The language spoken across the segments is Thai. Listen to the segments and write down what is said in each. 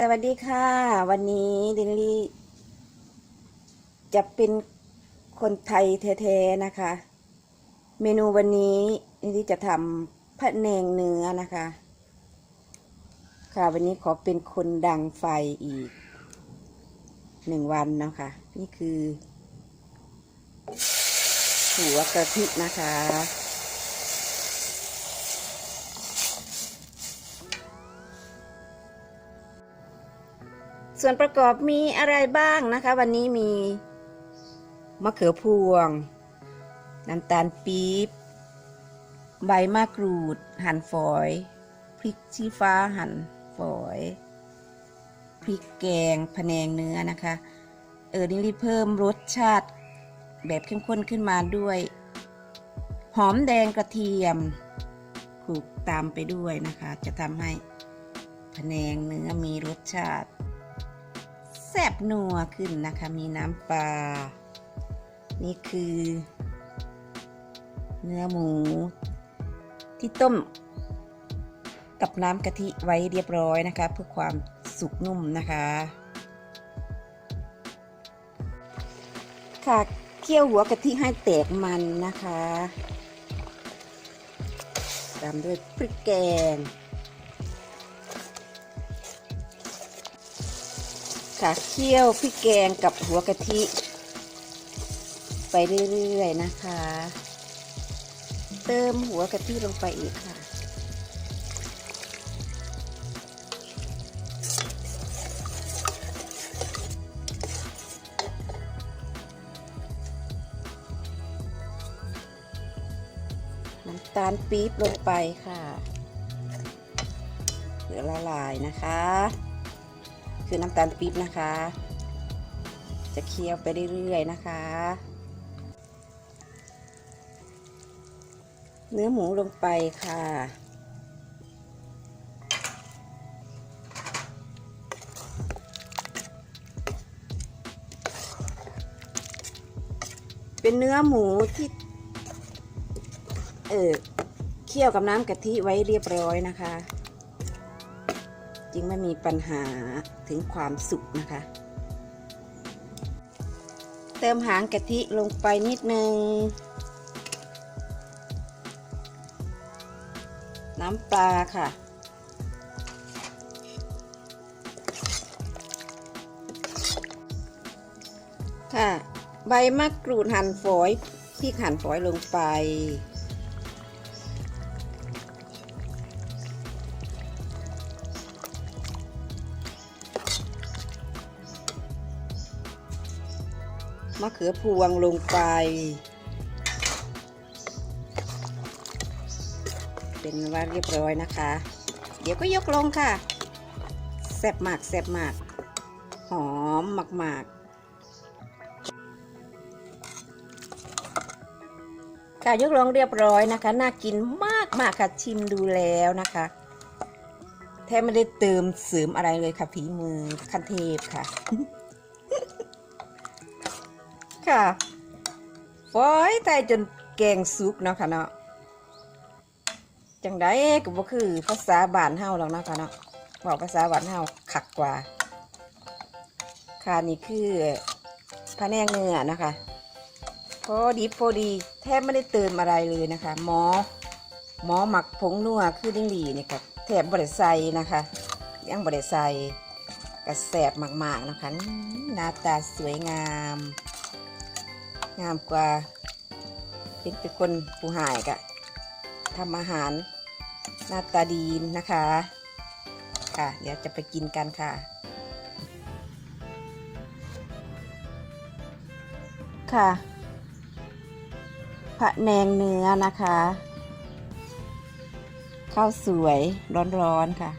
สวัสดีค่ะ วันนี้ดินลี่จะเป็นคนไทยแท้ๆนะคะ เมนูวันนี้ดินลี่จะทำพะแนงเนื้อนะคะ ค่ะวันนี้ขอเป็นคนดังไฟอีกหนึ่งวันนะคะ นี่คือ หัวกะทินะคะ ส่วนประกอบมีอะไรบ้างนะคะ วันนี้มี มะเขือพวง น้ำตาลปี๊บ ใบมะกรูด หั่นฝอย พริกชี้ฟ้าหั่นฝอย พริกแกงพะแนงเนื้อนะคะ เออนี่รีเพิ่มรสชาติแบบเข้มข้นขึ้นมาด้วย หอมแดงกระเทียมคลุกตามไปด้วยนะคะ จะทำให้พะแนงเนื้อมีรสชาติ ซ่บนัวขึ้นนะคะ มีน้ำปลา นี่คือ เนื้อหมู ที่ต้มกับน้ำกะทิไว้เรียบร้อยนะคะ เพื่อความสุกนุ่มนะคะ ค่ะเคี่ยวหัวกะทิให้แตกมันนะคะ ตามด้วยพริกแกง ค่ะเคี่ยวพริกแกงกับหัวกะทิ ไปเรื่อยๆนะคะ เติมหัวกะทิลงไปอีกค่ะ น้ำตาลปี๊บลงไปค่ะเหลือละลายนะคะ คือน้ำตาลปี๊บนะคะ จะเคี่ยวไปเรื่อยๆนะคะ เนื้อหมูลงไปค่ะเป็นเนื้อหมูที่ เออเคี่ยวกับน้ำกะทิไว้เรียบร้อยนะคะ จึงไม่มีปัญหาถึงความสุกนะคะ เติมหางกะทิลงไปนิดนึง น้ำปลาค่ะค่ะ ใบมะกรูดหั่นฝอยพริกหั่นฝอยลงไป มะเขือพวงลงไป เป็นว่าเรียบร้อยนะคะ เดี๋ยวก็ยกลงค่ะแซ่บมากแซ่บมาก หอมมากๆค่ะยกลงเรียบร้อยนะคะ น่ากินมากมากค่ะชิมดูแล้วนะคะ แทบไม่ได้เติมเสริมอะไรเลยค่ะฝีมือคันเทพค่ะ ค่ะฝอยไตจนแกงสุกเนาะค่ะเนาะจังได้ก็บ่คือภาษาบ้านเฮาหรอกเนาะค่ะเนาะบอกภาษาบ้านเฮาคักกว่า ค่ะนี่คือพะแนงเนื้อนะคะพอดีพอดีแทบไม่ได้เติมอะไรเลยนะคะ หมอ หมอหมักผงนัวคือดิ้งหลีนี่ค่ะแถมบริใส่นะคะยังบริใส่กระแสบมากๆนะคะหน้าตาสวยงาม งามกว่าเป็นเป็นคนผู้หายกะทำอาหารหน้าตาดีนะคะ ค่ะ เดี๋ยวจะไปกินกันค่ะ ค่ะพะแนงเนื้อนะคะข้าวสวยร้อนๆค่ะ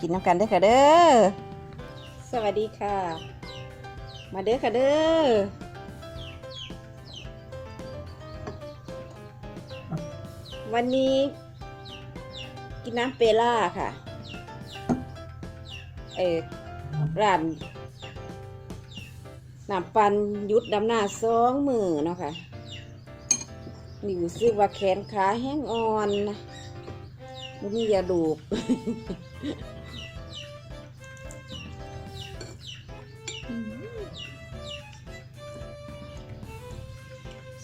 กินน้ำกันได้ค่ะเด้อสวัสดีค่ะ มาเด้อค่ะเด้อวันนี้กินน้ำเปล่าค่ะ เออร้านน้ำปันยุดดำหน้าสองมือเนาะค่ะนี่รู้สึกว่าแขนขาแห้งอ่อนนะมียาดูบ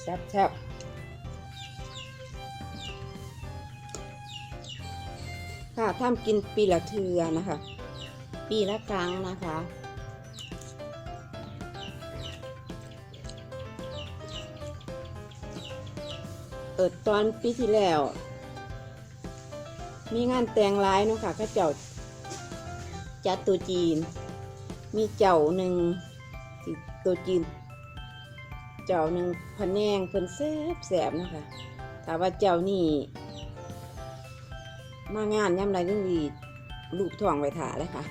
แซ่บแซ่บค่ะทำกินปีละเทือนะคะ ปีละครั้งนะคะเออตอนปีที่แล้ว มีงานแต่งร้ายเนาะค่ะก็เจ้าจัดตัวจีน มีเจ้าหนึ่งตัวจีน เจ้าหนึ่งพะแนงเพิ่นแซ่บแสบนะคะถ้าว่าเจ้านี่มางานย่ำไรนี่ดีลูกทองไว้ถาเลยค่ะ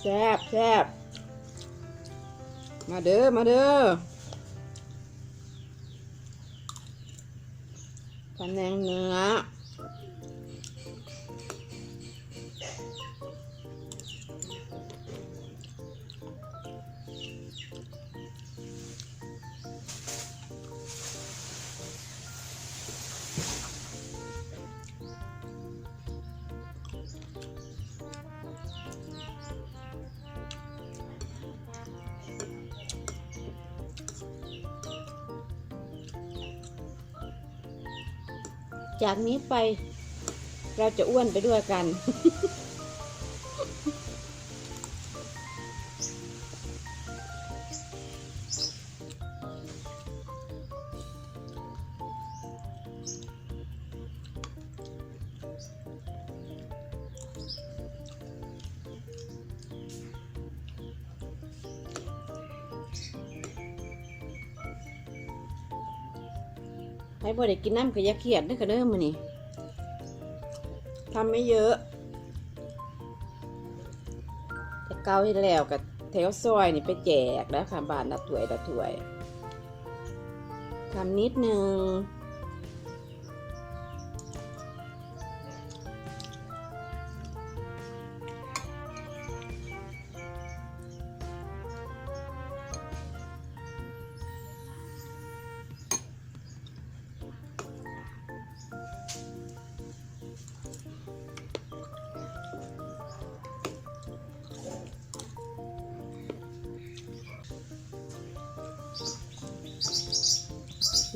แซ่บแซ่บมาเด้อ มาเด้อ พะแนงเนื้อ จากนี้ไปเราจะอ้วนไปด้วยกัน ให้บ่ได้กินน้ำก็อย่าเครียดเด้อค่ะเด้อมื้อนี้ทำไม่เยอะแต่เกาที่แล้วกับแถวซอยนี่ไปแจกแล้วค่ะบ้านละถ้วยละถ้วยทำนิดนึง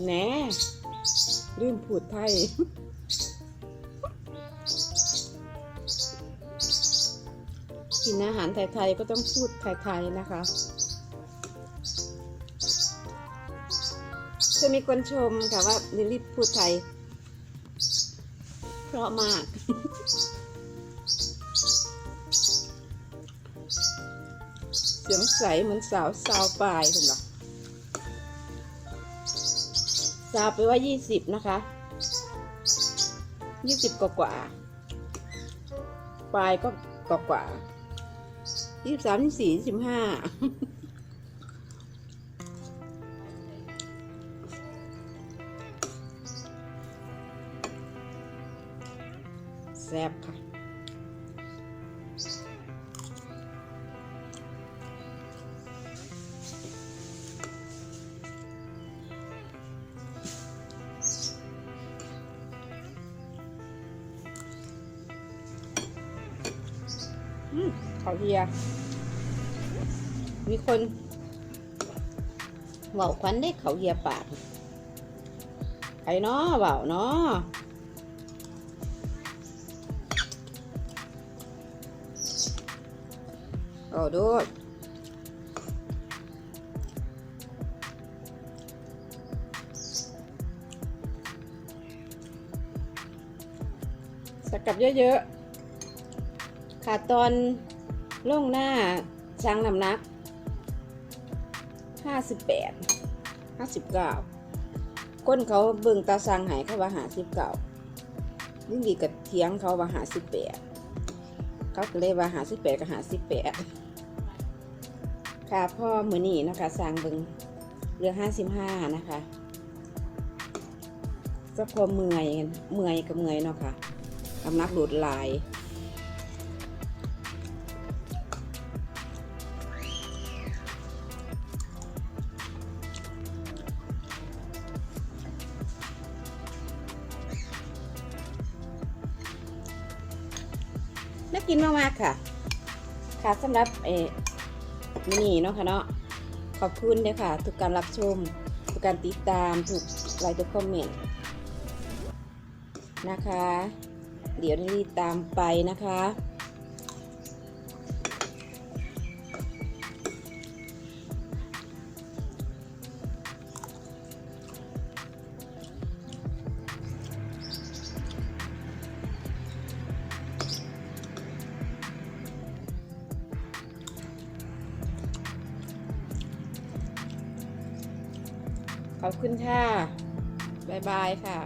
แหน่ลืมพูดไทยกินอาหารไทยๆก็ต้องพูดไทยๆนะคะจะมีคนชมค่ะว่าลิลลี่พูดไทย เพราะมาก เสียงใสเหมือนสาวสาวปลายคุณหรอ ซาไปว่ายี่สิบนะคะยี่สิบกว่ากว่าปลายก็กว่ากว่ายี่สิบสามยี่สี่ยี่สิบห้าแซ่บค่ะ เขาเฮีย มีคนเบาควันได้เขาเฮียปากใครเนาะเบาเนาะโอ้ดูสกัดเยอะๆ ค่ะตอนล่งหน้าช้างน้ำหนักห้าสิบแปดห้าสิบเก้าก้นเขาเบิ่งตาสังหายเขาว่าหาสิบเก้ายิ่งดีกับเทียงเขาว่าหาสิบแปดเขาเลยว่าหาสิบแปดกับหาสิบแปดค่ะพ่อมือนี่นะคะสร้างเบิ่งเรือห้าสิบห้านะคะก็พอเมื่อยเมื่อยกับเมื่อยเนาะค่ะกำนักโหลดลาย มากๆค่ะ ค่ะสำหรับเอมินี่เนาะค่ะเนาะขอบคุณด้วยค่ะ ทุกการรับชม ทุกการติดตามทุกไลค์ทุกคอมเมนต์นะคะ เดี๋ยวนี้ตามไปนะคะ ขอบคุณค่ะ บ๊ายบายค่ะ